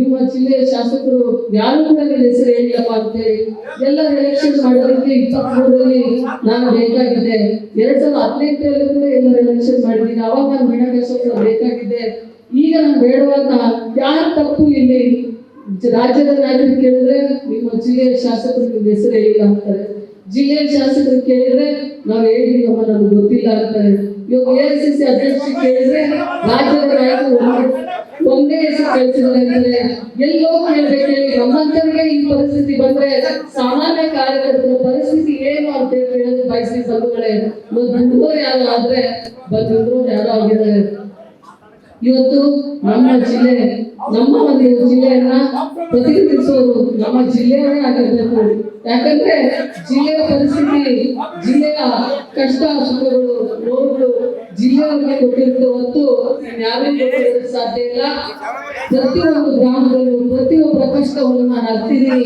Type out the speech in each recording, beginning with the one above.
ನಿಮ್ಮ ಜಿಲ್ಲೆಯ ಶಾಸಕರು ಯಾರು ಕೂಡ ನನ್ನ ಹೆಸರು ಹೇಳಿಲ್ಲಪ್ಪ ಅಂತೇಳಿ ಎಲ್ಲ ಎಲೆಕ್ಷನ್ ಮಾಡೋದಕ್ಕೆ ಇಪ್ಪತ್ಮೂರರಲ್ಲಿ ನಾನು ಬೇಕಾಗಿದೆ. ಎರಡ್ ಸಾವಿರದ ಹದಿನೆಂಟರಲ್ಲಿ ಕೂಡ ಎಲ್ಲ ಎಲೆಕ್ಷನ್ ಮಾಡಿದ್ದೀನಿ ಅವಾಗ ನಾನು ಮೀನಾಕ್ಷ ಬೇಕಾಗಿದ್ದೆ. ಈಗ ನಾನು ಬೇಡವಾದ ಯಾರ ತಪ್ಪು ಇಲ್ಲಿ ರಾಜ್ಯದ ನಾಯಕರು ಕೇಳಿದ್ರೆ ನಿಮ್ಮ ಜಿಲ್ಲೆಯ ಶಾಸಕರು ನಿಮ್ಮ ಹೆಸರು ಹೇಳಿಲ್ಲ ಅಂತಾರೆ. ಜಿಲ್ಲೆಯ ಶಾಸಕರು ಕೇಳಿದ್ರೆ ನಾವು ಹೇಳಿದೀವಮ್ಮ ನನಗೆ ಗೊತ್ತಿಲ್ಲ ಅಂತಾರೆ. ಇವಾಗ ಎ ಸಿ ಸಿ ಅಧ್ಯಕ್ಷ ಕೇಳಿದ್ರೆ ರಾಜ್ಯದ ನಾಯಕರು ಹೆಸರು ಕಳಿಸಿದ್ದಾರೆ ಅಂದ್ರೆ ಎಲ್ಲೋ ಕೇಳ್ಬೇಕು ಹೇಳಿ ಈ ಪರಿಸ್ಥಿತಿ ಬಂದ್ರೆ ಸಾಮಾನ್ಯ ಕಾರ್ಯಕರ್ತರ ಪರಿಸ್ಥಿತಿ ಏನು ಅಂತ ಹೇಳಿ ಬಯಸಿ ಬಂಧುಗಳೇ. ಬಂದವರು ಯಾರು ಆದ್ರೆ ಬಂದವರು ಯಾರು ಆಗಿದ್ದಾರೆ ಇವತ್ತು ನಮ್ಮ ಜಿಲ್ಲೆ, ನಮ್ಮ ಒಂದು ಜಿಲ್ಲೆಯನ್ನ ಪ್ರತಿನಿಧಿಸುವುದು ನಮ್ಮ ಜಿಲ್ಲೆಯವರೇ ಆಗಿರ್ಬೇಕು. ಯಾಕಂದ್ರೆ ಜಿಲ್ಲೆಯ ಪರಿಸ್ಥಿತಿ, ಜಿಲ್ಲೆಯ ಕಷ್ಟ, ಸುಖಗಳು ನೋವುಗಳು ಜಿಲ್ಲೆಯವರಿಗೆ ಗೊತ್ತಿರುತ್ತೆ ಹೊತ್ತು ಯಾರಿಗೂ ಸಾಧ್ಯ ಇಲ್ಲ. ಪ್ರತಿಯೊಂದು ಗ್ರಾಮದಲ್ಲಿ ಪ್ರತಿಯೊಬ್ಬರ ಕಷ್ಟವನ್ನು ನಾನು ಅರ್ತಿದ್ದೀನಿ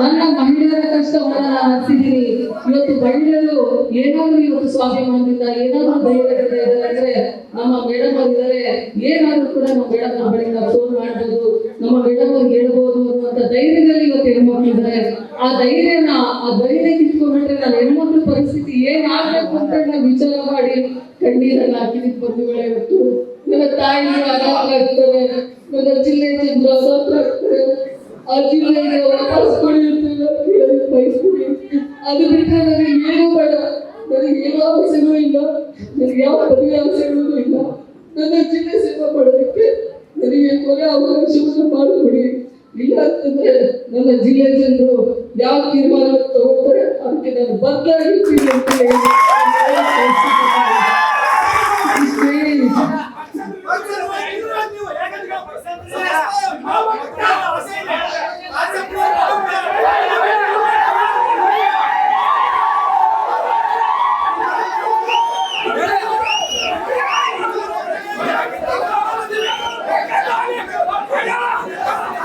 ನನ್ನ ಮಹಿಳೆಯರ ಕಷ್ಟವನ್ನು ನಾನು ಅರ್ತಿದ್ದೀನಿ ಇವತ್ತು ಮಹಿಳೆಯರು ಏನಾದ್ರೂ ಇವತ್ತು ಸ್ವಾಭಿಮಾನದಿಂದ, ಏನಾದ್ರೂ ಧೈರ್ಯದಿಂದ ಇದ್ದಾರೆ ಅಂದ್ರೆ ನಮ್ಮ ಮೇಡಮ್ ಅವ್ರು ಇದ್ದಾರೆ ಏನಾದ್ರೂ ಕೂಡ ನಮ್ಮ ಮೇಡಮ್ ಬಳಿಕ ಫೋನ್ ಮಾಡ್ಬೋದು, ನಮ್ಮ ಮೇಡಮ್ ಹೇಳ್ಬೋದು ಅನ್ನುವಂಥ ಧೈರ್ಯದಲ್ಲಿ ಇವತ್ತು ಹೆಣ್ಮಕ್ಳು ಇದ್ದಾರೆ ಆ ಧೈರ್ಯನ, ಆ ಧೈರ್ಯ ಕಿತ್ಕೊಂಡ್ಬಿಟ್ರೆ ನಾನು ಹೆಣ್ಮಕ್ಳ ಪರಿಸ್ಥಿತಿ ಏನಾಗಬೇಕು ಅಂತ ನಾವು ವಿಚಾರ ಮಾಡಿ ಕಣ್ಣೀರನ್ನ ಹಾಕಿದಕ್ಕೆ ಬಂಧುಗಳೇ ಇವತ್ತು. ನನ್ನ ತಾಯಿ ಅನಾಥ ನನ್ನ ಜಿಲ್ಲೆ ಚಂದ್ರ ಅನಾಥ ಆಗ್ತಾರೆ ಆ ಜಿಲ್ಲೆಗೆ ವಾಪಸ್ ಕೊಡಿ ಅಂತ ನಾನು ಕೇಳೋದಕ್ಕೆ ಅದು ಬಿಟ್ಟರೆ ನನಗೆ ಏನೂ ಬೇಡ. ನನಗೆ ಏನೂ ಆಸೆನೂ ಇಲ್ಲ. ನನಗೆ ಯಾವ ಪದವಿ ನನ್ನ ಜಿಲ್ಲೆ ಸೇವೆ ಮಾಡೋದಕ್ಕೆ ನನಗೆ ಕೊನೆ ಅವಕಾಶವನ್ನು ಮಾಡಿಕೊಡಿ. ಇಲ್ಲ ಅಂತಂದ್ರೆ ನನ್ನ ಜಿಲ್ಲೆ ಜನರು ಯಾವ ತೀರ್ಮಾನ ತಗೋತಾರೆ ಅದಕ್ಕೆ ನಾನು ಬದಲಾಗಿರ್ತೀನಿ ಅಂತ ಹೇಳಿ.